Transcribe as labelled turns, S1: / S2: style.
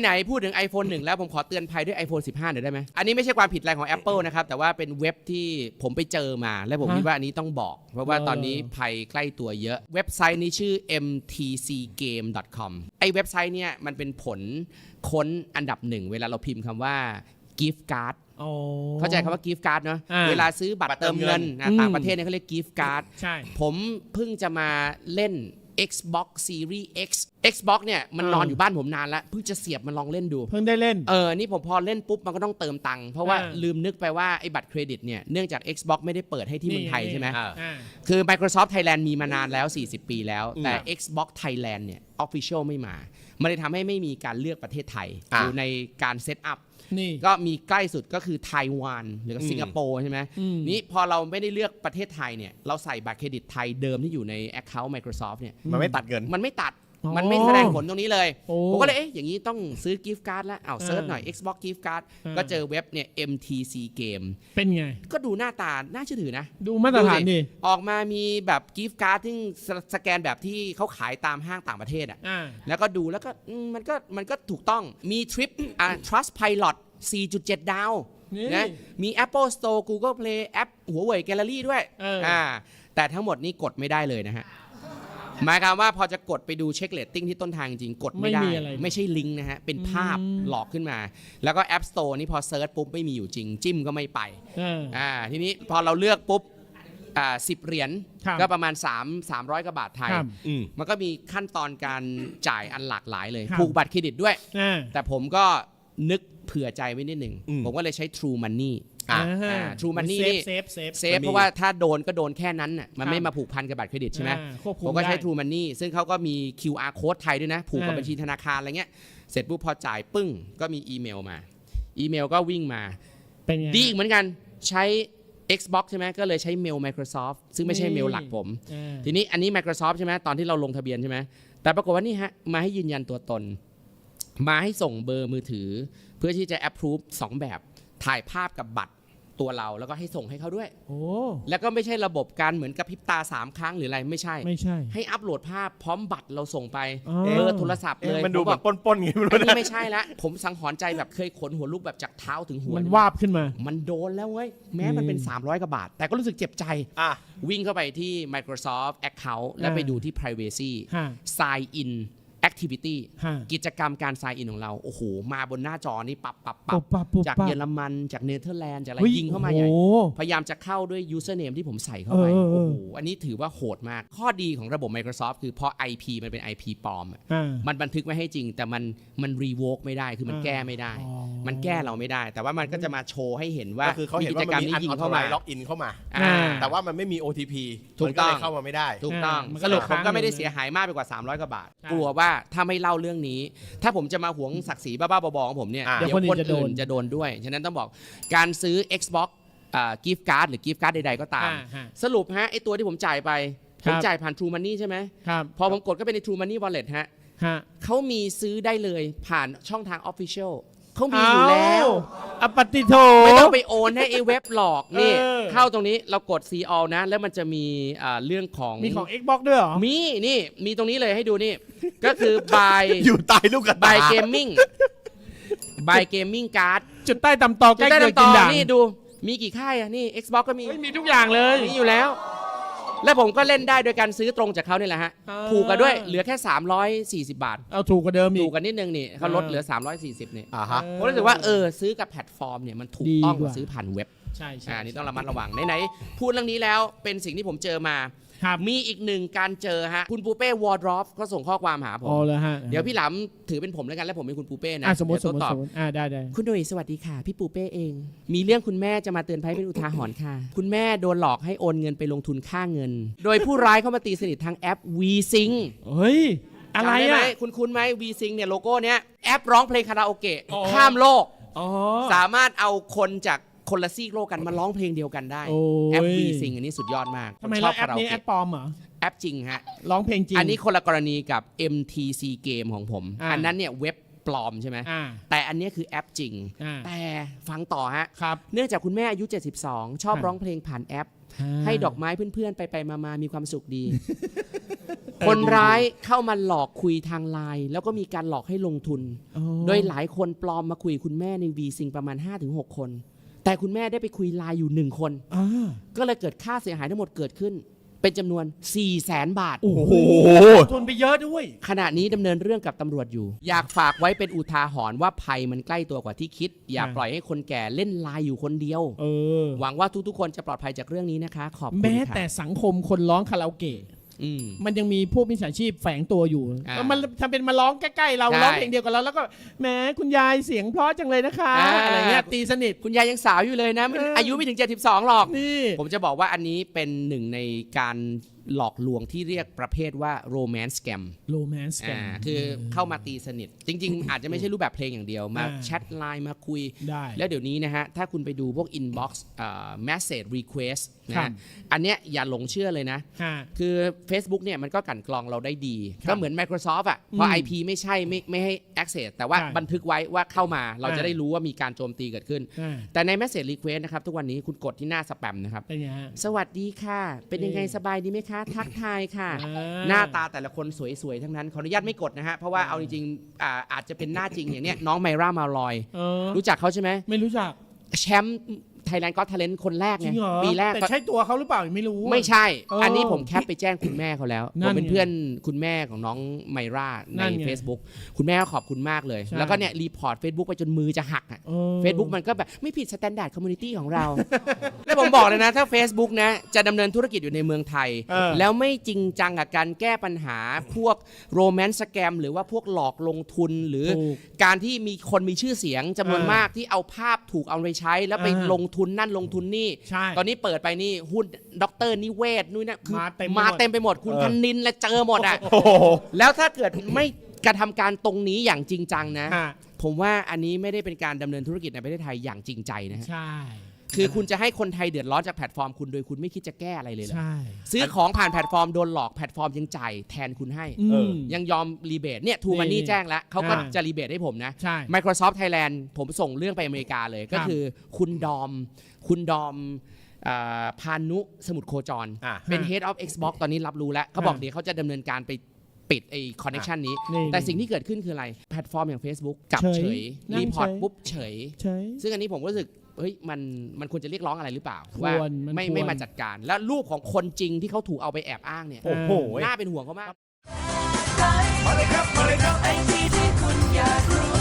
S1: ไหนๆพูดถึง iPhone 1 แล้วผมขอเตือนภัยด้วย iPhone 15หน่อยได้ไหมอันนี้ไม่ใช่ความผิดอะไรของ Apple นะครับ แต่ว่าเป็นเว็บที่ผมไปเจอมา และผม
S2: ฮะ
S1: คิดว่าอันนี้ต้องบอก เพราะว่า
S2: เออ
S1: ตอนนี้ภัยใกล้ตัวเยอะ เว็บไซต์นี้ชื่อ mtcgame.com ไอเว็บไซต์เนี่ยมันเป็นผลค้นอันดับหนึ่งเวลาเราพิมพ์คำว่า gift card
S2: โอ้
S1: เข้าใจคำว่า gift card เนอะ
S2: อ่า
S1: เวลาซื้อบัตรเติมเงินนะ
S2: อืม
S1: ต่างประเทศเนี่ยเขาเรียก gift card
S2: ใช่
S1: ผมเพิ่งจะมาเล่น Xbox Series X Xbox เนี่ยมัน
S2: อ่าน
S1: อนอยู่บ้านผมนานแล้วเพิ่งจะเสียบมันลองเล่นดู
S2: เพิ่งได้เล่น
S1: เออ นี่ผมพอเล่นปุ๊บมันก็ต้องเติมตังค์เพราะว่า
S2: อ่า
S1: ลืมนึกไปว่าไอ้บัตรเครดิตเนี่ยเนื่องจาก Xbox ไม่ได้เปิดให้ที่เมืองไทยใช่ไหม
S3: อ่า
S2: อ่า
S1: คือ Microsoft Thailand มีมานานแล้ว 40 ปีแล้ว แต่
S2: อืม
S1: Xbox Thailand เนี่ย Official ไม่มา มันเลยทำให้ไม่มีการเลือกประเทศไทย
S3: อะ
S1: อยู่ในการเซตอัพ
S2: นี่
S1: ก็มีใกล้สุดก็คือไต้หวันหรือก็
S3: อืม
S1: สิงคโปร์ใช่ไหม
S2: อืม
S1: นี่พอเราไม่ได้เลือกประเทศไทยเนี่ยเราใส่บัตรเครดิตไทยเดิมที่อยู่ใน Account Microsoft เนี่ย
S3: มันไม่ตัดเงิน
S1: มันไม่ตัด
S2: อ๋อ
S1: มันไม่แสดงผลตรงนี้เลย
S2: โอ้
S1: ผมก็เลยเอ๊ะอย่างนี้ต้องซื้อกิฟต์การ์ดแล้วอ้าว
S2: อ่า
S1: เซิร์ชหน่อย Xbox Gift Card
S2: อ่า
S1: ก็เจอเว็บเนี่ย MTC Game
S2: เป็นไง
S1: ก็ดูหน้าตา น่าเชื่อถือนะ
S2: ดูมาตรฐาน
S1: ดู
S2: ดิ
S1: ออกมามีแบบกิฟต์การ์ดที่สสแกนแบบที่เขาขายตามห้างต่างประเทศอะ
S2: อ่า
S1: แล้วก็ดูแล้วก็อืมมันก็มันก็ถูกต้องมีทริปอ่า Trust Pilot 4.7 ดาว
S2: นี่
S1: นะมี Apple Store Google Play แอปหัวเว่ยแกลเลอรี่ด้วย
S2: เอออ่่า
S1: แต่ทั้งหมดนี้กดไม่ได้เลยนะฮะ หมายความว่าพอจะกดไปดูเช็คเลตติ้งที่ต้นทางจริงๆกดไม่ได้
S2: ไม่มีอะไร
S1: ไม่ใช่ลิงก์นะฮะ เป็นภาพ
S2: อืม
S1: หลอกขึ้นมา แล้วก็ App Store นี่พอเซิร์ชปุ๊บไม่มีอยู่จริง จิ้มก็ไม่ไป
S2: อ่า
S1: อ่าทีนี้พอเราเลือกปุ๊บอ่าสิบเหรียญ
S2: ครับ
S1: ก็ประมาณ 3 300กว่าบาทไทย
S2: ครับ
S3: อืม
S1: มันก็มีขั้นตอนการจ่ายอันหลากหลายเลย
S2: ครับ
S1: ผูกบัตรเครดิตด้วย
S2: อ่า
S1: แต่ผมก็นึกเผื่อใจไว้นิดหนึ่ง
S3: อืม
S1: ผมก็เลยใช้ True Money
S3: อะ
S1: อ่า True Money
S2: เซฟ
S1: นี่
S2: เซฟเซฟ
S1: เซฟ
S3: มันมี
S1: เพราะว่าถ้าโดนก็โดนแค่นั้นน่ะมันไม่
S2: ครับ
S1: มาผูกพันกับบัตรเครดิตใช่ไหม
S2: อ่าควบคุ
S1: ผมมก็ใช้
S2: ได้
S1: True Money ซึ่งเขาก็มี QR code ไทยด้วยนะ ผูกกับ
S2: อ่า
S1: บัญชีธนาคารอะไรเงี้ยเสร็จปุ๊บพอจ่ายปึ้งก็มีอีเมลมา อีเมลก็วิ่งมา
S2: เป็นไง
S1: ดีอีกเหมือนกันใช้ Xbox ใช่ไหมก็เลยใช้เมล Microsoft ซึ่งไม่ใช่เมลหลักผม
S2: อ่า
S1: ทีนี้อันนี้ Microsoft ใช่ไหมตอนที่เราลงทะเบียนใช่ไหมแต่ปรากฏว่านี่ฮะมาให้ยืนยันตัวตน มาให้ส่งเบอร์มือถือ เพื่อที่จะ approve สองแบบถ่ายภาพกับบัตร ตัวเราแล้วก็ให้ส่งให้เขาด้วย
S2: โอ้
S1: แล้วก็ไม่ใช่ระบบการเหมือนกับพริบตา 3 ครั้งหรืออะไรไม่ใช่
S2: ไม่ใช่
S1: ให้อัปโหลดภาพพร้อมบัตรเราส่งไป
S2: อ๋อ
S1: เบอร์โทรศัพท์เล
S3: เอ๊ะ
S1: ย
S3: มันดู
S1: ผ
S3: แบ
S1: แบบ
S3: บปนๆอย่างนี้ไม่รู้
S1: อันนี้
S3: นะ
S1: ไม่ใช่ละผมสังหรณ์ใจแบบเคยขนหัวลุกแบบจากเท้าถึงหัว
S2: มันวาบขึ้นมา
S1: มันโดนแล้วเว้ยแม้มันเป็น 300กว่าบาท แต่ก็รู้สึกเจ็บใจ
S3: อะ
S1: วิ่งเข้าไปที่ Microsoft Account แล้ว
S2: อ่า
S1: ไปดูที่ Privacy
S2: ฮะ
S1: Sign in Activity
S2: ฮะ
S1: กิจกรรมการ Sign in ของเรา โอ้โห มาบนหน้าจอนี่ปับปับปั
S2: ปุ
S1: บบ
S2: ปับปุบ
S1: จาก
S2: ปับ
S1: เยอรมันจากเนเธอร์แลนด์จากอะไร
S2: ฮ้
S1: ยิงเข้ามาใหญ่
S2: โอ้
S1: พยายามจะเข้าด้วย username ที่ผมใส่เข้าไป
S2: เออเออเอ
S1: โอ้
S2: อ
S1: โห อันนี้ถือว่าโหดมาก ข้อดีของระบบ Microsoft คือพอ IP มันเป็น IP ปลอมอะ
S2: อ่า
S1: มันบันทึกไว้ให้จริง แต่มันมัน revoke ไม่ได้คือมัน
S2: อ่า
S1: แก้ไม่ได้
S2: อ๋อ
S1: มันแก้เราไม่ได้ แต่ว่ามันก็จะมาโชว์ให้เห็นว่า
S3: ก็คือเขาเห็นว่ามันมีอัน
S1: ยิ
S3: อ
S1: ง
S3: อโต
S1: เข้า
S3: ไล
S1: มา
S3: น์ล็อกอินเข้ามา
S1: อ่า
S3: แต่ว่ามันไม่มี OTP
S1: ถูก
S3: มันก็เลย
S1: ต้อง
S3: เข้ามาไม่ได้
S1: ถูกต้อง
S2: อ่ามัน
S1: ส
S2: ก็
S1: รุป
S2: เลย
S1: ผมก็ไม่ได้
S2: ค้างอยู่
S1: เสียหายมากไปกว่า 300กว่าบาท
S2: ใช่
S1: กลัวว่าถ้าไม่เล่าเรื่องนี้ ถ้าผมจะมาหวงศักดิ์ศรีบ้าๆบอๆของผมเนี่ย
S3: อ่า
S1: เดี๋ยว
S2: เดี๋ยว
S1: ค
S2: คนนอื่นจะโด
S1: อื่
S2: น
S1: นจะโดนด้วย ฉะนั้นต้องบอกการซื้อ Xbox อ่ากิฟต์การ์ดหรือกิฟต์การ์ดใดๆก็ตาม
S2: อ่าฮะ
S1: สรุปฮะไอตัวที่ผมจ่ายไป
S2: ค
S1: ผ
S2: รับ
S1: มจ่ายผ่าน True Money ใช่ไหม
S2: ครับ
S1: พอผมกดก็เป็นใน True Money Wallet ฮะ
S2: ฮะ
S1: เขามีซื้อได้เลยผ่านช่องทาง Official เขามีอยู่แล้ว
S2: อปฏิโท
S1: ไม่ต้องไปโอนให้ไอ้เว็บหลอกนี่
S2: เออ
S1: เข้าตรงนี้เรากด See All นะ แล้วมันจะมีอ่าเรื่องของ
S2: มีของ Xbox ด้วยเหรอ
S1: มีนี่ มีตรงนี้เลยให้ดูนี่ ก็คือ by
S3: อยู่ใต้ลูกกระตา
S1: by gaming by gaming card
S2: จุดใต้ตำตอใก
S1: จะ
S2: ล้
S1: ได้
S2: เกิด
S1: ตำต่
S2: กิน
S1: อ
S2: ด่าง
S1: นี่ดู มีกี่ค่ายอะ นี่ Xbox ก็มี
S2: เฮ้ยมีทุกอย่างเลย
S1: มีอยู่แล้ว แล้วผมก็เล่นได้โดยการซื้อตรงจากเขานี่แหละฮะ
S2: อ่า
S1: ผูกกันด้วยเหลือแค่ 340 บาท
S2: เอาถูกกว่าเดิมอี
S1: ถู
S2: ก
S1: ก กันนิดนึงนี่เขาลด
S2: อ่า
S1: เหลือ 340นี่
S3: อ่าฮะ
S1: ผมรู้สึกว่าเออซื้อกับแพลตฟอร์มเนี่ยมันถูกต้องกว่า
S2: ดีกว่า
S1: ซื้อผ่านเว็บ
S2: ใช่ใช่
S1: อ่านี่ต้องระมัดระวังไหนๆพูดเรื่องนี้แล้วเป็นสิ่งที่ผมเจอมา
S2: ครับ
S1: มีอีกหนึ่งการเจอฮะ คุณปูเป้วอร์ดรอฟก็ส่งข้อความหาผ
S2: อ๋อ
S1: ม
S2: แล้วฮะ
S1: เดี๋ยวพี่หลำถือเป็นผมแล้วกัน แล้วผมเป็นคุณปูเป้นะ
S2: อะสมมติ
S1: เดี๋
S2: ส
S1: ยว
S2: มมติ
S1: ต
S2: ส
S1: อบ
S2: มมติอ่าได้ได้
S1: คุณหนุ่ยสวัสดีค่ะ พี่ปูเป้เอง มีเรื่องคุณแม่จะมาเตือนภัยเป็นอุทาหรณ์ค่ะ คุณแม่โดนหลอกให้โอนเงินไปลงทุนค่าเงิน โดยผู้ร้ายเข้ามาตีสนิททางแอป VSync
S2: เฮ้ยอะไร
S1: จำด้หม
S2: อะ
S1: คุณคุณไหม VSync เนี่ยโลโก้เนี้ยแอปร้องเพลงคาราโอเกะ
S2: อ๋อ
S1: ข้ามโลก
S2: อ๋อ
S1: สามารถเอาคนจาก คนละซีกโลกกันมาร้องเพลงเดียวกันได้
S2: โอ้ย
S1: แอป VSync อันนี้สุดยอดมาก
S2: ทำไม
S1: ช
S2: แล้
S1: อ
S2: ว
S1: บ
S2: แอป
S1: คาราโอ
S2: นี้แอป
S1: เกะ
S2: ปลอมเหรอ
S1: แอปจริงฮะ
S2: ร้องเพลงจริง
S1: อันนี้คนละกรณีกับ MTC Game ของผม
S2: อ่า
S1: อันนั้นเนี่ยเว็บปลอมใช่ไหม
S2: อ่า
S1: แต่อันเนี้ยคือแอปจริง
S2: อ่า
S1: แต่ฟังต่อฮะ
S2: ครับ
S1: เนื่องจากคุณแม่อายุ 72 ชอบ
S2: อ่า
S1: ร้องเพลงผ่านแอป ให้ดอกไม้เพื่อนๆ ไปๆมาๆ มีความสุขดี คนร้ายเข้ามาหลอกคุยทางไลน์แล้วก็มีการหลอกให้ลงทุน
S2: อ๋อ
S1: โดยหลายคนปลอมมาคุยกับคุณแม่ในวีซิงประมาณ 5-6 คน แต่คุณแม่ได้ไปคุยไลน์อยู่หนึ่งคน
S2: อ่า
S1: ก็เลยเกิดค่าเสียหายทั้งหมดเกิดขึ้น เป็นจำนวน 4 0 0แสนบาท
S2: โอ้โหทุนไปเยอะด้วย
S1: ขณะนี้ดำเนินเรื่องกับตำรวจอยู่ อยากฝากไว้เป็นอุทาหรณ์ว่าภัยมันใกล้ตัวกว่าที่คิด อย่า
S2: อ่า
S1: ปล่อยให้คนแก่เล่นไลน์อยู่คนเดียว
S2: เออ
S1: หวังว่าทุกๆคนจะปลอดภัยจากเรื่องนี้นะคะ ขอบคุณ
S2: แม้
S1: ค่ะ
S2: แต่สังคมคนร้องคาราโอเกะ
S1: อื ม
S2: มันยังมีพวกมิจฉาชีพแฝงตัวอยู่
S1: อ่า
S2: แล้วมันทำเป็นมาร้องใกล้ๆเรา
S1: ใช่
S2: ร้องเพลงเดียวกับเราแล้วก็แหมคุณยายเสียงเพราะจังเลยนะคะ
S1: อ่า
S2: อะไรเงี้ยตีสนิท
S1: คุณยายยังสาวอยู่เลยนะไม่
S2: เอออ
S1: อายุไม่ถึง 72 หรอก
S2: นี่
S1: ผมจะบอกว่าอันนี้เป็นหนึ่งในการ หลอกลวงที่เรียกประเภทว่า romance scam
S2: โรแมนต์กัน
S1: อ่าคือเข้ามาตีสนิท จริง ๆ อาจจะไม่ใช่รูปแบบเพลงอย่างเดียว มา
S2: อ่า
S1: แชทไลน์มาคุย
S2: ได้
S1: แล้วเดี๋ยวนี้นะฮะ ถ้าคุณไปดูพวก inbox เอ่อ message request นะ
S2: ครั
S1: ฮะ
S2: บ
S1: อันเนี้ยอย่าหลงเชื่อเลยนะ
S2: ฮะ
S1: คือ Facebook เนี่ยมันก็กลั่นกรองเราได้ดี
S2: ครับ
S1: ก็เหมือน Microsoft อะพอ
S2: อืม
S1: IP ไม่ใช่ไม่ไม่ให้ access แต่ว่า
S2: ใช่
S1: บันทึกไว้ว่าเข้ามาเราจะ
S2: อ่า
S1: ได้รู้ว่ามีการโจมตีเกิดขึ้น
S2: อ่า
S1: แต่ใน message request นะครับทุกวันนี้คุณกดที่หน้าสแปมนะครับ
S2: เป็นไงฮะ
S1: สวัสดีค่ะ เป็นยังไง
S2: เออ
S1: สบายดีไหมคะทักทายค่ะ
S2: อ่า
S1: หน้าตาแต่ละคนสวยๆ ทั้งนั้นขออนุญาตไม่กดนะฮะ เพราะว่าเอาจริงๆอ่าอาจจะเป็นหน้าจริงอย่างเนี้ยน้องไมร่ามาลอย
S2: เออ
S1: รู้จักเขาใช่ไหม
S2: ไม่รู้จัก
S1: แชมป์ ไทยแลนด์ก็ทเลนคนแรก
S2: จ
S1: ไง
S2: ริงเหรอ
S1: ปีแรก
S2: แต่
S1: ก็
S2: ใช่ตัวเขาหรือเปล่าไม่รู้
S1: ไม่ใช่
S2: เอออั
S1: อันนี้ผมแคปไปแจ้งคุณแม่เขาแล้ว
S2: นั่
S1: ผม
S2: น
S1: เป็น
S2: ไง
S1: เพื่อนคุณแม่ของน้องไมร่าใน
S2: นั่นไง
S1: Facebook คุณแม่ก็ขอบคุณมากเลย
S2: ใช่
S1: แล้วก็เนี่ยรีพอร์ต Facebook ไปจนมือจะหักอะ
S2: ออ
S1: Facebook มันก็แบบไม่ผิดสแตนดาร์ดคอมมูนิตี้ของเรา แล้วผมบอกเลยนะ ถ้า Facebook นะ จะดำเนินธุรกิจอยู่ในเมืองไทย
S2: เออ
S1: แล้วไม่จริงจังกับการแก้ปัญหาพวกโรแมนต์สแกมหรือว่าพวกหลอกลงทุนหรือ
S2: ถูก
S1: การที่มีคนมีชื่อเสียงจำนวน
S2: เออ
S1: มากที่เอาภาพถูกเอาไปใช้แล้วไป
S2: เออ
S1: ลงทุนนั่นลงทุนนี่
S2: ใช่
S1: ตอนนี้เปิดไปนี่หุ้นด็อกเตอร์นิเวศนู่นนะคือ
S2: มาเต็ม
S1: มา
S2: ไปหมด
S1: เต็มไปหมดคุณ
S3: เออ
S1: ธนินและเจอหมดอะ
S3: โอ้โห
S1: แล้วถ้าเกิดไม่กระทำการตรงนี้อย่างจริงจังนะ
S2: ฮะ
S1: ผมว่าอันนี้ไม่ได้เป็นการดำเนินธุรกิจในประเทศไทยอย่างจริงใจนะฮะ
S2: ใช่
S1: คือคุณจะให้คนไทยเดือดร้อนจากแพลตฟอร์มคุณโดยคุณไม่คิดจะแก้อะไรเลยเหรอ
S2: ใช่
S1: ซื้อของผ่านแพลตฟอร์มโดนหลอกแพลตฟอร์มยังจ่ายแทนคุณให้
S2: อื
S3: เอ
S2: ม
S3: อ
S1: ยังยอมรีเบทเนี่ยทูมัน
S2: นี่
S1: นี่แจ้งแล้วเขาก็
S2: อ่า
S1: จะรีเบทให้ผมนะ
S2: ใช่
S1: Microsoft Thailand ผมส่งเรื่องไปอเมริกาเลยก็
S2: ครับ
S1: คือคุณดอม คุณดอมอ่าพานุสมุทรโคจร
S3: อะ
S1: เป็น Head of Xbox ตอนนี้รับรู้แล้วเขาบอก
S2: อ่า
S1: เดี๋ยวเขาจะดำเนินการไปปิดไอ้คอนเน t ชันนี้
S2: นี่
S1: แต่สิ่งที่เกิดขึ้นคืออะไร แพลตฟอร์มอย่าง Facebook กลับ
S2: เฉ
S1: เฉ
S2: ย
S1: ย
S2: นั่ง
S1: รีพอร์ต
S2: เฉย
S1: ปุ๊บเฉย
S2: ใช่
S1: ซึ่งอันนี้ผมก็รู้สึก เฮ้ยมันมันควรจะเรียกร้องอะไรหรือเปล่า
S2: ควร
S1: ว่า
S2: มัน
S1: ไม่
S2: ควร
S1: ไม่มาจัดการ แล้วรูปของคนจริงที่เขาถูกเอาไปแอบอ้างเนี่ย
S3: โอ้โห
S1: น่าเป็นห่วงเขามาก
S4: มาเลยครับ มาเลยครับ ไอทีที่คุณอยากรู้